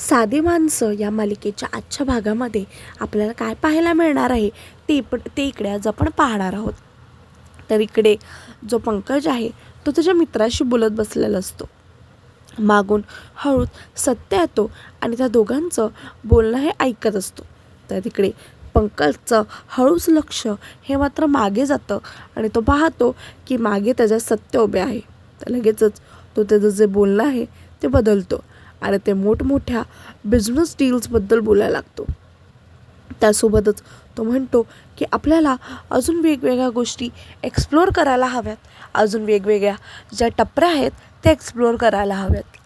साधी माणसं या मालिकेच्या आजच्या भागामध्ये आपल्याला काय पाहायला मिळणार आहे ते पण ते इकडे आज आपण पाहणार आहोत. तर इकडे जो पंकज आहे तो त्याच्या मित्राशी बोलत बसलेला असतो. मागून हळूच सत्य येतो आणि त्या दोघांचं बोलणं हे ऐकत असतो. तर तिकडे पंकजचं हळूच लक्ष हे मात्र मागे जातं आणि तो पाहतो की मागे त्याच्या सत्य उभे आहे. तर लगेचच तो त्याचं जे बोलणं आहे ते बदलतो. आणि ते मोठमोठ्या बिझनेस डील्सबद्दल बोलायला लागतो. त्यासोबतच तो म्हणतो की आपल्याला अजून वेगवेगळ्या गोष्टी एक्सप्लोअर करायला हव्यात. अजून वेगवेगळ्या ज्या टपऱ्या आहेत त्या एक्सप्लोअर करायला हव्यात.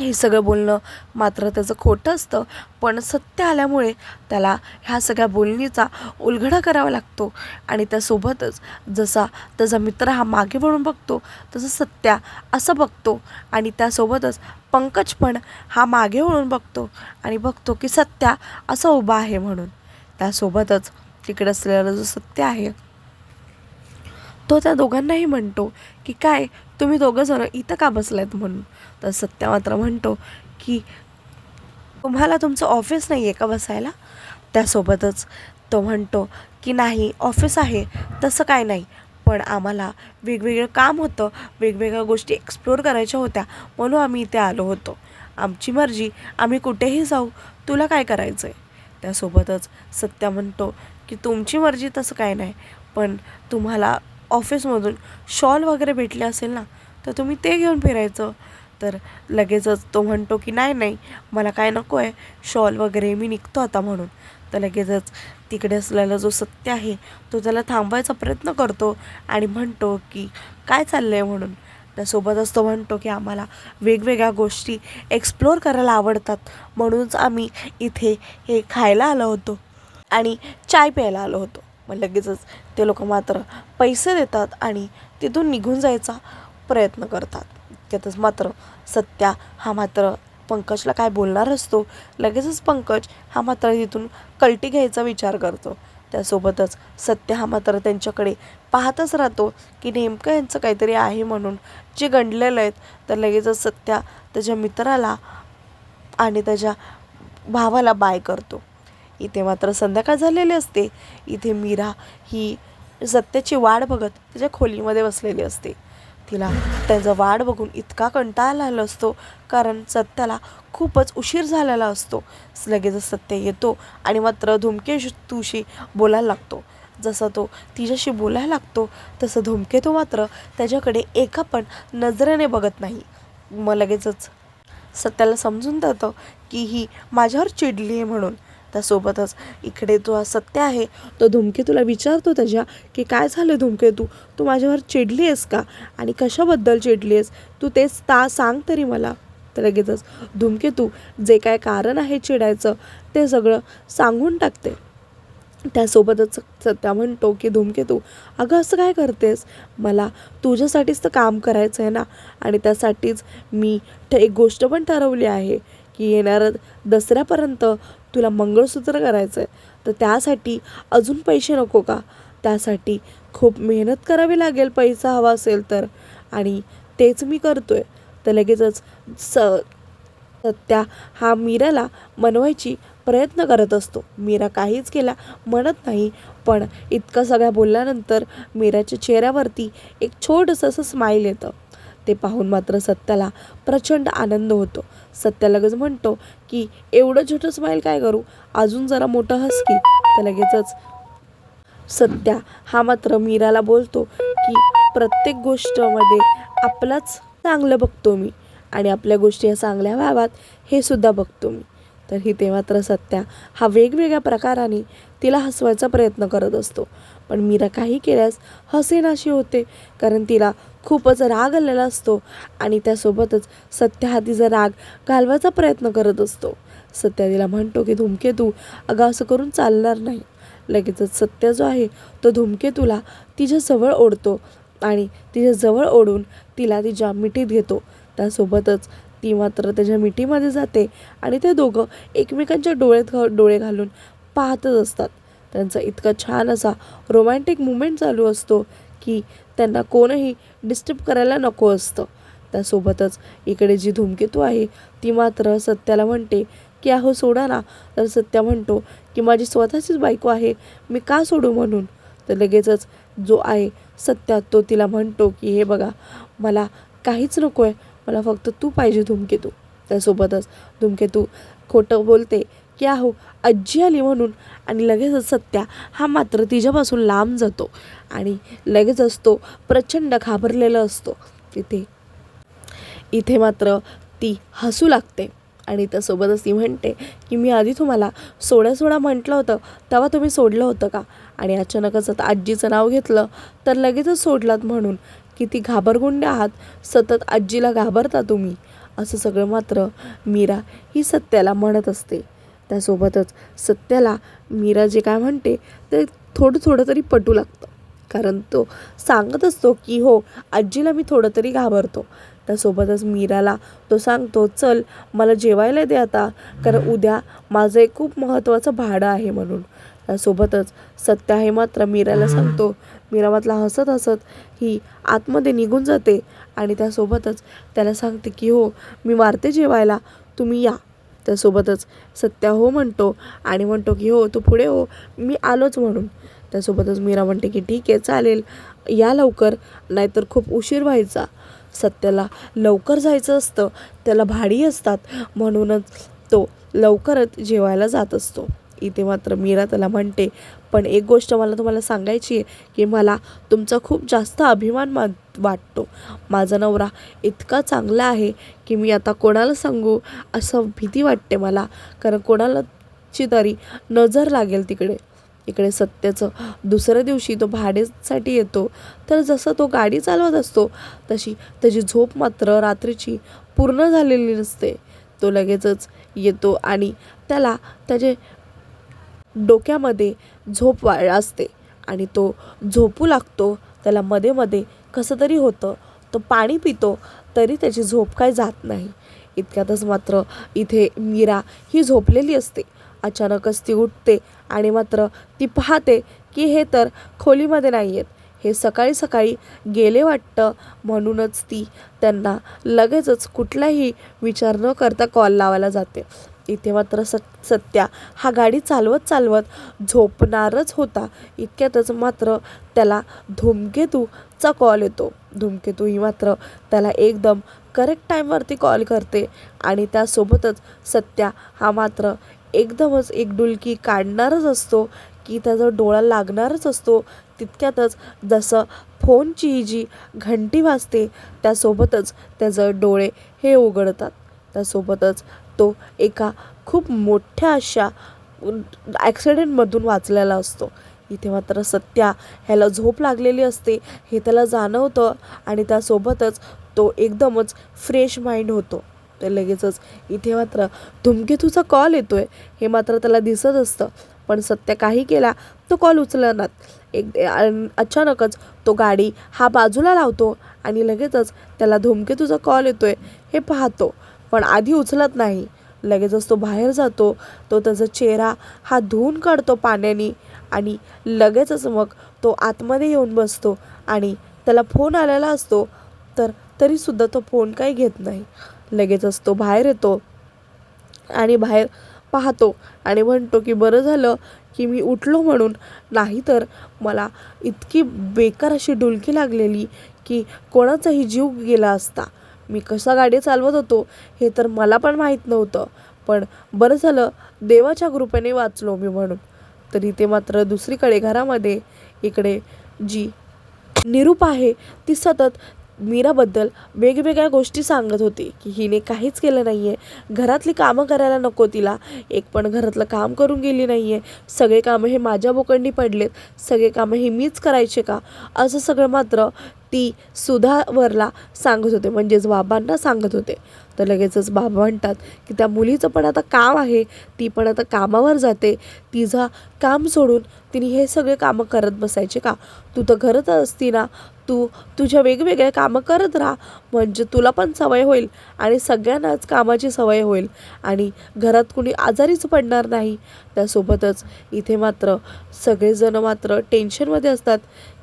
हे सगळं बोलणं मात्र त्याचं खोटं असतं. पण सत्य आल्यामुळे त्याला ह्या सगळ्या बोलणीचा उलगडा करावा लागतो. आणि त्यासोबतच जसा त्याचा मित्र हा मागे वळून बघतो तसं सत्या असं बघतो. आणि त्यासोबतच पंकज पण हा मागे वळून बघतो आणि बघतो की सत्या असं उभा आहे म्हणून. त्यासोबतच तिकडे असलेला जो सत्य आहे तो त्या दोघांनाही म्हणतो की काय? तुम्ही दोघंजणं इथं का बसलायत म्हणून? तर सत्या मात्र म्हणतो की तुम्हाला तुमचं ऑफिस नाही आहे का बसायला? त्यासोबतच तो म्हणतो की नाही ऑफिस आहे तसं काय नाही. पण आम्हाला वेगवेगळं काम होतं वेगवेगळ्या गोष्टी एक्सप्लोअर करायच्या होत्या म्हणून आम्ही इथे आलो होतो. आमची मर्जी आम्ही कुठेही जाऊ तुला काय करायचं आहे त्यासोबतच सत्या म्हणतो की तुमची मर्जी तसं काय नाही पण तुम्हाला ऑफिसमधून शॉल वगैरे भेटले असेल ना तर तुम्ही ते घेऊन फिरायचं. तर लगेचच तो म्हणतो की नाही नाही मला काय नको आहे शॉल वगैरे मी निघतो आता म्हणून. तर लगेचच तिकडे असलेला जो सत्य आहे तो त्याला थांबवायचा प्रयत्न करतो आणि म्हणतो की काय चाललं आहे म्हणून त्यासोबतच तो म्हणतो की आम्हाला वेगवेगळ्या गोष्टी एक्सप्लोअर करायला आवडतात म्हणूनच आम्ही इथे हे खायला आलो होतो आणि चाय प्यायला आलो होतो. मग लगेचच ते लोक मात्र पैसे देतात आणि तिथून निघून जायचा प्रयत्न करतात. त्यातच मात्र सत्या हा मात्र पंकजला काय बोलणार असतो? लगेचच पंकज हा मात्र तिथून कल्टी घ्यायचा विचार करतो. त्यासोबतच सत्य हा मात्र त्यांच्याकडे पाहतच राहतो की नेमकं यांचं काहीतरी आहे म्हणून. जे गंडलेलं आहेत तर लगेचच सत्या त्याच्या मित्राला आणि त्याच्या भावाला बाय करतो. इथे मात्र संध्याकाळ झालेली असते. इथे मीरा ही सत्याची वाट बघत त्याच्या खोलीमध्ये बसलेली असते. तिला त्याचा वाट बघून इतका कंटाळा आला असतो कारण सत्याला खूपच उशीर झालेला असतो. लगेच सत्य येतो आणि मात्र धूमकेतूशी बोलायला लागतो. जसा तो तिच्याशी बोलायला लागतो तसं धूमकेतू मात्र त्याच्याकडे एका पण नजरेने बघत नाही. मग लगेचच सत्याला समजून जातं की ही माझ्यावर चिडली आहे म्हणून. त्यासोबतच इकडे तो सत्य आहे तो धूमकेतूला विचारतो त्याच्या की काय झालं धूमकेतू तू? माझ्यावर चिडली आहेस का? आणि कशाबद्दल चिडली आहेस? तू तेच ता सांग तरी मला. तर लगेचच धूमकेतू जे काय कारण आहे चिडायचं ते सगळं सांगून टाकते. त्यासोबतच सत्या म्हणतो की धूमकेतू अगं असं काय करतेस? मला तुझ्यासाठीच तर काम करायचं आहे ना. आणि त्यासाठीच मी एक गोष्ट पण ठरवली आहे की येणाऱ्या दसऱ्यापर्यंत तुला मंगळसूत्र करायचं आहे तर त्यासाठी अजून पैसे नको का? त्यासाठी खूप मेहनत करावी लागेल पैसा हवा असेल तर. आणि तेच मी करतो आहे तर लगेचच स सत्या हा मीराला मनवायची प्रयत्न करत असतो. मीरा काहीच केला म्हणत नाही पण इतकं सगळ्या बोलल्यानंतर मीराच्या चेहऱ्यावरती एक छोटंसं असं स्माईल येतं. ते पाहून मात्र सत्याला प्रचंड आनंद होतो. सत्या लगेच म्हणतो की एवढं छोटं स्माईल काय करू? अजून जरा मोठं हस की. तर लगेचच सत्या हा मात्र मीराला बोलतो की प्रत्येक गोष्टमध्ये आपलाच चांगलं बघतो मी आणि आपल्या गोष्टी या चांगल्या व्हाव्यात हे सुद्धा बघतो मी. तर ही ते मात्र सत्या हा वेगवेगळ्या प्रकाराने तिला हसवायचा प्रयत्न करत असतो. पण मीरा काही केल्यास हसेनाशी होते कारण तिला खूपच राग आलेला असतो आणि त्यासोबतच सत्या हा तिचा राग घालवायचा प्रयत्न करत असतो. सत्या तिला म्हणतो की धूमकेतू अगं असं करून चालणार नाही. लगेचच सत्य जो आहे तो धूमकेतूला तिच्याजवळ ओढतो आणि तिच्याजवळ ओढून तिला तिच्या मिठीत घेतो. त्यासोबतच ती मात्र त्याच्या मिठीमध्ये जाते आणि ते दोघं एकमेकांच्या डोळ्यात घा डोळे घालून पाहतच असतात. त्यांचा इतका छान असा रोमॅन्टिक मुमेंट चालू असतो की त्यांना कोणही डिस्टर्ब करायला नको असतं. त्यासोबतच इकडे जी धूमकेतू आहे ती मात्र सत्याला म्हणते की अहो सोडा ना. तर सत्या म्हणतो की माझी स्वतःचीच बायको आहे मी का सोडू म्हणून? तर लगेचच जो आहे सत्या तो तिला म्हणतो की हे बघा मला काहीच नको आहे मला फक्त तू पाहिजे धूमकेतू. त्यासोबतच धूमकेतू खोटं बोलते की आहो आजी आली म्हणून. आणि लगेचच सत्या हा मात्र तिच्यापासून लांब जातो. आणि लगेचच तो प्रचंड घाबरलेला असतो. तिथे इथे मात्र ती हसू लागते. आणि त्यासोबतच ती म्हणते की मी आधी तुम्हाला सोडा सोडा म्हटलं होतं. तेव्हा तुम्ही सोडलं होतं का? आणि अचानकच आता आजीचं नाव घेतलं तर लगेचच सोडलात म्हणून. किती घाबरगुंडे आहात. सतत आजीला घाबरता तुम्ही. असं सगळं मात्र मीरा ही सत्याला म्हणत असते. त्यासोबतच सत्याला मीरा जे काय म्हणते ते थोडं थोडं तरी पटू लागतं. कारण तो सांगत असतो की हो आजीला मी थोडं तरी घाबरतो. त्यासोबतच मीराला तो सांगतो चल मला जेवायला दे आता कारण उद्या माझं एक खूप महत्त्वाचं भाडं आहे म्हणून. त्यासोबतच सत्य हे मात्र मीराला सांगतो. मीरा मात्र हसत हसत ही आतमध्ये निघून जाते आणि त्यासोबतच त्याला सांगते की हो मी मारते जेवायला तुम्ही या. त्यासोबतच सत्या हो म्हणतो आणि म्हणतो की हो तू पुढे हो मी आलोच म्हणून. त्यासोबतच मीरा म्हणते की ठीक आहे चालेल या लवकर नाहीतर खूप उशीर व्हायचा. सत्याला लवकर जायचं असतं त्याला भाडी असतात. म्हणूनच तो लवकरच जेवायला जात असतो. इथे मात्र मीरा त्याला म्हणते पण एक गोष्ट मला तुम्हाला सांगायची आहे की मला तुमचा खूप जास्त अभिमान मा वाटतो. माझा नवरा इतका चांगला आहे की मी आता कोणाला सांगू असं भीती वाटते मला. कारण कोणालाची तरी नजर लागेल तिकडे. इकडे सत्याचं दुसऱ्या दिवशी तो भाडेसाठी येतो. तर जसं तो गाडी चालवत असतो तशी त्याची झोप मात्र रात्रीची पूर्ण झालेली नसते. तो लगेचच येतो आणि त्याला त्याचे डोक्यामध्ये झोप वा असते आणि तो झोपू लागतो. त्याला मध्ये मध्ये कसं तरी होतं. तो पाणी पितो तरी त्याची झोप काय जात नाही. इतक्यातच मात्र इथे मीरा ही झोपलेली असते. अचानकच ती उठते आणि मात्र ती पाहते की हे तर खोलीमध्ये नाही आहेत हे सकाळी सकाळी गेले वाटतं. म्हणूनच ती त्यांना लगेचच कुठलाही विचार न करता कॉल लावायला जाते. इथे मात्र सत सत्या. हा गाडी चालवत चालवत झोपणारच होता. इतक्यातच मात्र त्याला धूमकेतूचा कॉल येतो. धूमकेतू ही मात्र त्याला एकदम करेक्ट टाईमवरती कॉल करते. आणि त्यासोबतच सत्या हा मात्र एकदमच एक डुलकी काढणारच असतो की त्याचा डोळा लागणारच असतो. तितक्यातच जसं फोनची जी घंटी वाजते त्यासोबतच त्याचं डोळे हे उघडतात. त्यासोबतच तो एका खूप मोठ्या अशा ॲक्सिडेंटमधून वाचलेला असतो. इथे मात्र सत्या ह्याला झोप लागलेली असते. हे त्याला जाणवतं आणि त्यासोबतच तो एकदमच फ्रेश माइंड होतो. तर लगेचच इथे मात्र धुमकेतूचा कॉल येतो आहे हे मात्र त्याला दिसत असतं. पण सत्य काही केला तो कॉल उचलणार. एक अचानकच तो गाडी हा बाजूला लावतो आणि लगेचच त्याला धुमकेतूचा कॉल येतो आहे हे पाहतो. पण आधी उचलत नाही. लगेचच तो बाहेर जातो तो त्याचा चेहरा हा धुवून काढतो पाण्याने आणि लगेचच मग तो आतमध्ये येऊन बसतो आणि त्याला फोन आलेला असतो तर तरीसुद्धा तो फोन काही घेत नाही. लगेचच तो बाहेर येतो आणि बाहेर पाहतो आणि म्हणतो की बरं झालं की मी उठलो म्हणून. नाहीतर मला इतकी बेकार अशी डुलकी लागलेली की कोणाचाही जीव गेला असता. मी कसा गाडी चालवत होतो हे तर मला पण माहीत नव्हतं. पण बरं झालं देवाच्या कृपेने वाचलो मी म्हणून. तरी ते मात्र दुसरीकडे घरामध्ये इकडे जी निरूप आहे ती सतत मीराबद्दल वेगवेगळ्या गोष्टी सांगत होती की हिने काहीच केलं नाही आहे घरातली कामं करायला नको तिला. एक पण घरातलं काम करून गेली नाही आहे सगळे कामं हे माझ्या बोकंडी पडलेत. सगळे कामं हे मीच करायचे का? असं सगळं मात्र ती सुधावरला सांगत होते. म्हणजेच बाबांना सांगत होते. तर लगेचच बाबा म्हणतात की त्या मुलीचं पण आता काम आहे ती पण आता कामावर जाते तिचा काम सोडून तिने हे सगळे कामं करत बसायचे का? तू तर करत असती ना तू तुझ्या वेगवेगळे कामं करत राहा म्हणजे तुला पण सवय होईल आणि सगळ्यांनाच कामाची सवय होईल आणि घरात कुणी आजारीच पडणार नाही. त्यासोबतच इथे मात्र सगळेजण मात्र टेन्शनमध्ये असतात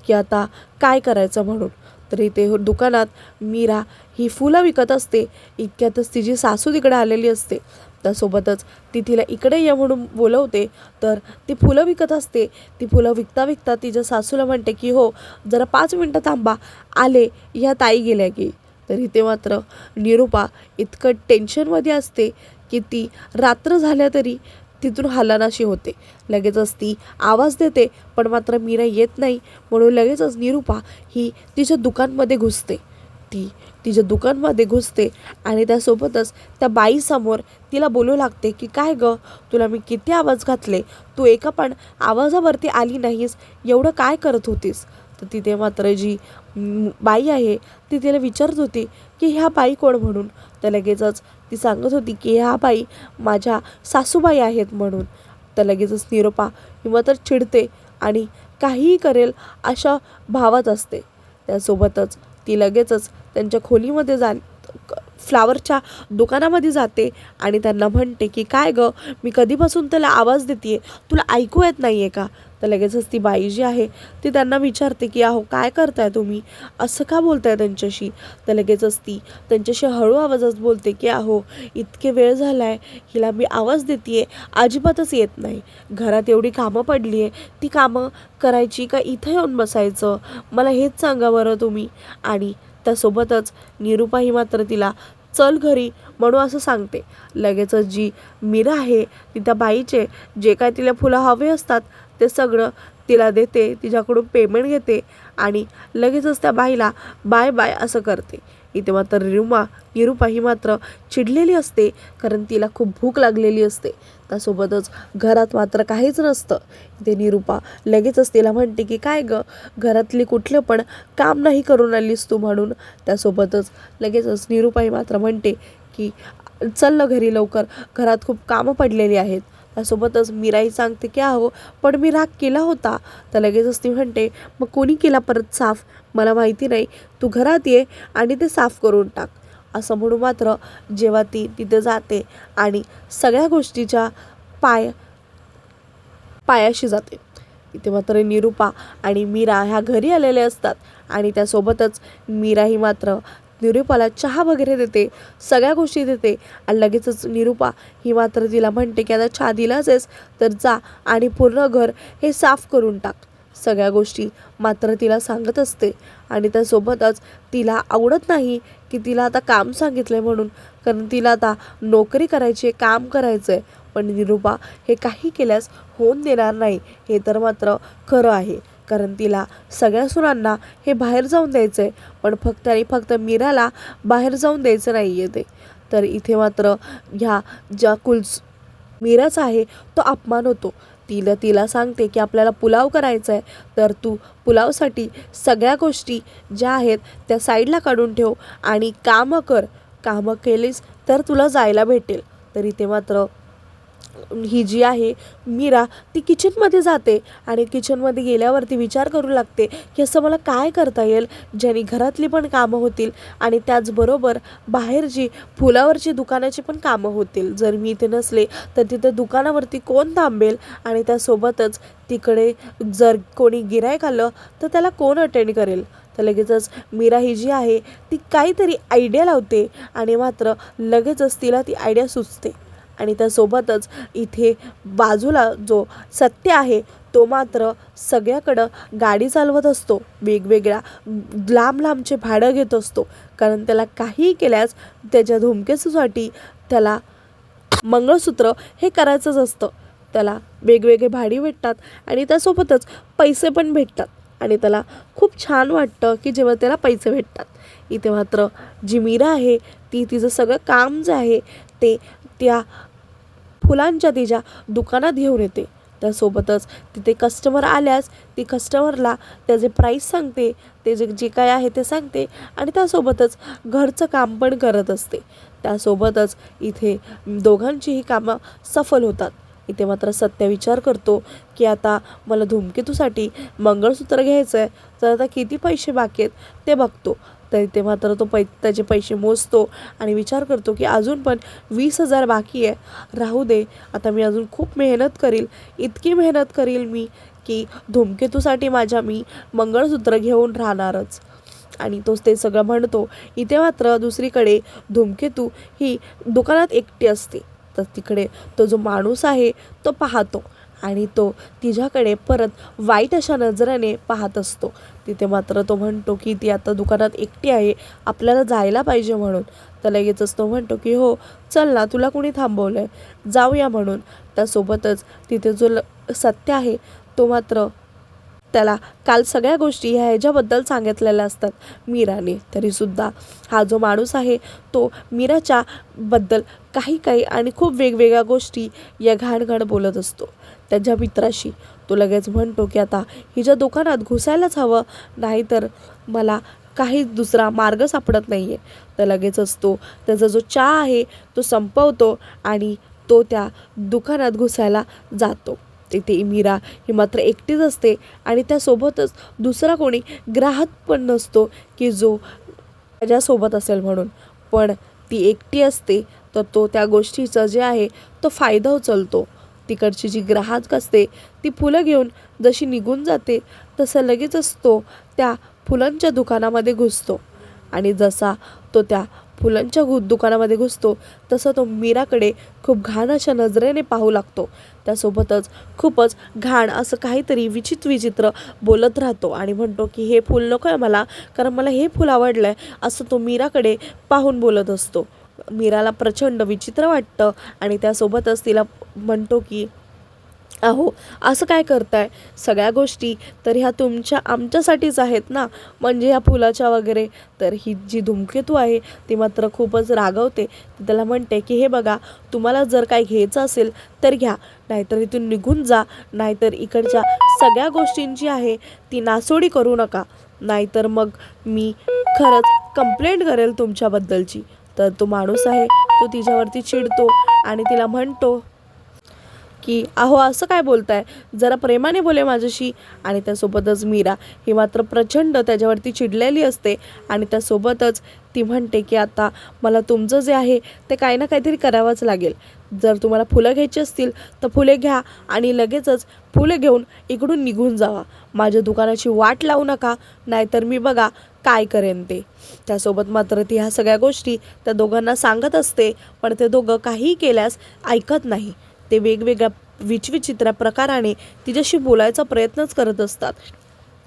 की आता काय करायचं म्हणून? तर इथे हो- दुकानात मीरा ही फुलं विकत असते. इतक्यातच तिची सासू तिकडे आलेली असते. त्यासोबतच ती तिला इकडे ये म्हणून बोलवते. तर ती फुलं विकत असते. ती फुलं विकता विकता तिच्या सासूला म्हणते की हो जरा पाच मिनटं थांबा. आले ह्या ताई गेल्या की. तर इथे मात्र निरूपा इतकं टेन्शनमध्ये असते की ती रात्र झाल्या तरी तिथून हलनाशी होते. लगेचच ती आवाज देते पण मात्र मीरा येत नाही. म्हणून लगेचच निरुपा ही तिच्या दुकानमध्ये घुसते. ती तिच्या दुकानमध्ये घुसते आणि त्यासोबतच त्या बाईसमोर तिला बोलू लागते की काय गं? तुला मी किती आवाज घातले? तू एका पण आवाजावरती आली नाहीस. एवढं काय करत होतीस? तर तिथे मात्र जी बाई आहे ती तिला विचारत होती की ह्या बाई कोण म्हणून? तर लगेचच ती सांगत होती की ह्या बाई माझ्या सासूबाई आहेत म्हणून. तर लगेचच निरोपा किंवा तर चिडते आणि काहीही करेल अशा भावात असते. त्यासोबतच ती लगेचच त्यांच्या खोलीमध्ये जा फ्लावरच्या दुकानामध्ये जाते आणि त्यांना म्हणते की काय गं मी कधीपासून त्याला आवाज देते तुला ऐकू येत नाही आहे का? तर लगेचच ती बाई जी आहे ती त्यांना विचारते की अहो काय करताय तुम्ही? असं का बोलताय त्यांच्याशी? तर लगेचच ती त्यांच्याशी हळू आवाजात बोलते की अहो इतके वेळ झाला आहे हिला मी आवाज देते अजिबातच येत नाही. घरात एवढी कामं पडली आहे ती कामं करायची का इथं येऊन बसायचं? मला हेच सांगा बरं तुम्ही. आणि त्यासोबतच निरुपाही मात्र तिला चल घरी म्हणून असं सांगते. लगेचच जी मीरा आहे ती त्या बाईचे जे काय तिला फुलं हवे असतात ते सगळं तिला देते तिच्याकडून पेमेंट घेते आणि लगेचच त्या बाईला बाय बाय असं करते. इथे मात्र रिमा निरुपा ही मात्र चिडलेली असते कारण तिला खूप भूक लागलेली असते. त्यासोबतच घरात मात्र काहीच नसतं. इथे निरुपा लगेचच तिला म्हणते की काय गं? घरातली कुठलं पण काम नाही करून आलीस तू म्हणून. त्यासोबतच लगेचच निरुपा ही मात्र म्हणते की चल घरी लवकर. घरात खूप कामं पडलेली आहेत. त्यासोबतच मीराही सांगते की अहो पण मी राग केला होता. तर लगेचच ती म्हणते मग कोणी केला परत साफ? मला माहिती नाही. तू घरात ये आणि ते साफ करून टाक. असं म्हणून मात्र जेव्हा ती तिथे जाते आणि सगळ्या गोष्टीच्या पाय पायाशी जाते. इथे मात्र निरुपा आणि मीरा ह्या घरी आलेल्या असतात आणि त्यासोबतच मीरा ही मात्र निरूपाला चहा वगैरे देते सगळ्या गोष्टी देते. आणि लगेचच निरुपा ही मात्र तिला म्हणते की आता चहा दिलाच आहेस तर जा आणि पूर्ण घर हे साफ करून टाक. सगळ्या गोष्टी मात्र तिला सांगत असते. आणि त्यासोबतच तिला आवडत नाही की तिला आता काम सांगितलं आहे म्हणून कारण तिला आता नोकरी करायची आहे काम करायचं आहे पण निरुपा हे काही केल्यास होऊन देणार नाही हे तर मात्र खरं आहे. कारण तिला सगळ्या सुनांना हे बाहेर जाऊन द्यायचं आहे पण फक्त आणि फक्त मीराला बाहेर जाऊन द्यायचं नाही आहे ते. तर इथे मात्र ह्या ज्या कुल्स मीराचा आहे तो अपमान होतो. तिला तिला सांगते की आपल्याला पुलाव करायचा आहे तर तू पुलावसाठी सगळ्या गोष्टी ज्या आहेत त्या साईडला काढून ठेव आणि कामं कर. कामं केलीस तर तुला जायला भेटेल. तर इथे मात्र ही जी आहे मीरा ती किचनमध्ये जाते आणि किचनमध्ये गेल्यावरती विचार करू लागते की असं मला काय करता येईल? ज्याने घरातली पण कामं होतील आणि त्याचबरोबर बाहेरची फुलावरची दुकानाची पण कामं होतील. जर मी इथे नसले तर तिथं दुकानावरती कोण थांबेल? आणि त्यासोबतच तिकडे जर कोणी गिरायक आलं तर त्याला कोण अटेंड करेल? तर लगेचच मीरा ही जी आहे ती काहीतरी आयडिया लावते आणि मात्र लगेचच तिला ती आयडिया सुचते. आणि त्यासोबतच इथे बाजूला जो सत्य आहे तो मात्र सगळ्याकडं गाडी चालवत असतो. वेगवेगळ्या लांब लांबचे भाडं घेत असतो. कारण त्याला काहीही केल्यास त्याच्या धुमकेसूसाठी त्याला मंगळसूत्र हे करायचंच असतं. त्याला वेगवेगळे भाडी भेटतात आणि त्यासोबतच पैसे पण भेटतात. आणि त्याला खूप छान वाटतं की जेव्हा त्याला पैसे भेटतात. इथे मात्र जी मीरा आहे ती तिचं सगळं काम जे आहे ते त्या फुलांच्या तिच्या दुकानात घेऊन येते. त्यासोबतच तिथे कस्टमर आल्यास ती कस्टमरला त्याचे प्राईस सांगते ते जे जे काय आहे ते सांगते आणि त्यासोबतच घरचं काम पण करत असते. त्यासोबतच इथे दोघांचीही कामं सफल होतात. इथे मात्र सत्य विचार करतो की आता मला धूमकेतूसाठी मंगळसूत्र घ्यायचं आहे तर आता किती पैसे बाकी आहेत ते बघतो. तर इथे मात्र तो पै त्याचे पैसे मोजतो आणि विचार करतो की अजून पण वीस हजार बाकी आहे. राहू दे आता मी अजून खूप मेहनत करील इतकी मेहनत करील मी की धूमकेतूसाठी माझ्या मी मंगळसूत्र घेऊन राहणारच. आणि तो ते सगळं म्हणतो इथे मात्र दुसरीकडे धूमकेतू ही दुकानात एकटी असते. तर तिकडे तो जो माणूस आहे तो पाहतो. आणि तो तिच्याकडे परत वाईट अशा नजरेने पाहत असतो. तिथे मात्र तो म्हणतो की ती आता दुकानात एकटी आहे आपल्याला जायला पाहिजे म्हणून. तर लगेचच तो म्हणतो की हो चल ना तुला कुणी थांबवलं आहे जाऊया म्हणून. त्यासोबतच तिथे जो ल सत्य आहे तो मात्र त्याला काल सगळ्या गोष्टी ह्या ह्याच्याबद्दल सांगितलेल्या असतात. मीराने. तरीसुद्धा हा जो माणूस आहे तो मीराच्या बद्दल काही काही आणि खूप वेगवेगळ्या गोष्टी या घाणघाण बोलत असतो. त्याच्या मित्राशी. तो लगेच म्हणतो की आता हिच्या दुकानात घुसायलाच हवं नाहीतर मला काही दुसरा मार्ग सापडत नाही आहे तर लगेचच तो त्याचा जो चहा आहे तो संपवतो आणि तो त्या दुकानात घुसायला जातो. तिथे मीरा ही मात्र एकटीच असते आणि त्यासोबतच दुसरा कोणी ग्राहक पण नसतो की जो त्याच्यासोबत असेल म्हणून. पण ती एकटी असते तर तो त्या गोष्टीचा जे आहे तो फायदा उचलतो. तिकडची जी ग्राहक असते ती फुलं घेऊन जशी निघून जाते तसं लगेचच तो त्या फुलांच्या दुकानामध्ये घुसतो. आणि जसा तो त्या फुलांच्या घु दुकानामध्ये घुसतो तसं तो मीराकडे खूप घाण अशा नजरेने पाहू लागतो. त्यासोबतच खूपच घाण असं काहीतरी विचित्र विचित्र बोलत राहतो आणि म्हणतो की हे फूल नको आहे मला कारण मला हे फूल आवडलं आहे असं तो मीराकडे पाहून बोलत असतो. मीराला प्रचंड विचित्र वाटतं आणि त्यासोबतच तिला म्हणतो की अहो असं काय करताय? सगळ्या गोष्टी तर ह्या तुमच्या आमच्यासाठीच आहेत ना? म्हणजे ह्या फुलाच्या वगैरे? तर ही जी धूमकेतू आहे ती मात्र खूपच रागवते. ती त्याला म्हणते की हे बघा तुम्हाला जर काय घ्यायचं असेल तर घ्या. नाहीतर इथून निघून जा. नाहीतर इकडच्या सगळ्या गोष्टींची आहे ती नासोडी करू नका. नाहीतर मग मी खरंच कंप्लेंट करेल तुमच्याबद्दलची. तर तो माणूस आहे तो तिच्यावरती चिडतो आणि तिला म्हणतो की अहो असं काय बोलताय? जरा प्रेमाने बोले माझ्याशी. आणि त्यासोबतच मीरा ही मात्र प्रचंड त्याच्यावरती चिडलेली असते आणि त्यासोबतच ती म्हणते की आता मला तुमचं जे आहे ते काही ना काहीतरी करावंच लागेल. जर तुम्हाला फुलं घ्यायची असतील तर फुले घ्या आणि लगेचच फुले घेऊन इकडून निघून जावा. माझ्या दुकानाची वाट लावू नका नाहीतर मी बघा काय करेन ते. त्यासोबत मात्र ती ह्या सगळ्या गोष्टी त्या दोघांना सांगत असते पण ते दोघं काहीही केल्यास ऐकत नाही. ते वेगवेगळ्या विचविचित्र प्रकाराने तिच्याशी बोलायचा प्रयत्नच करत असतात.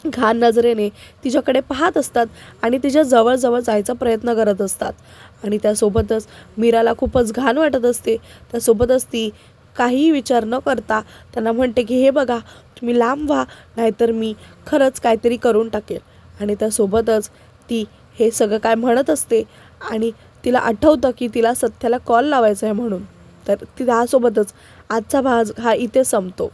घाण नजरेने तिच्याकडे पाहत असतात आणि तिच्या जवळजवळ जायचा प्रयत्न करत असतात. आणि त्यासोबतच मीराला खूपच घाण वाटत असते. त्यासोबतच ती काहीही विचार न करता त्यांना म्हणते की हे बघा तुम्ही लांब व्हा नाहीतर मी खरंच काहीतरी करून टाकेल. आणि त्यासोबतच ती हे सगळं काय म्हणत असते आणि तिला आठवतं की तिला सत्याला कॉल लावायचा आहे म्हणून. तर ती त्यासोबतच आजचा भाग हा इथे संपतो.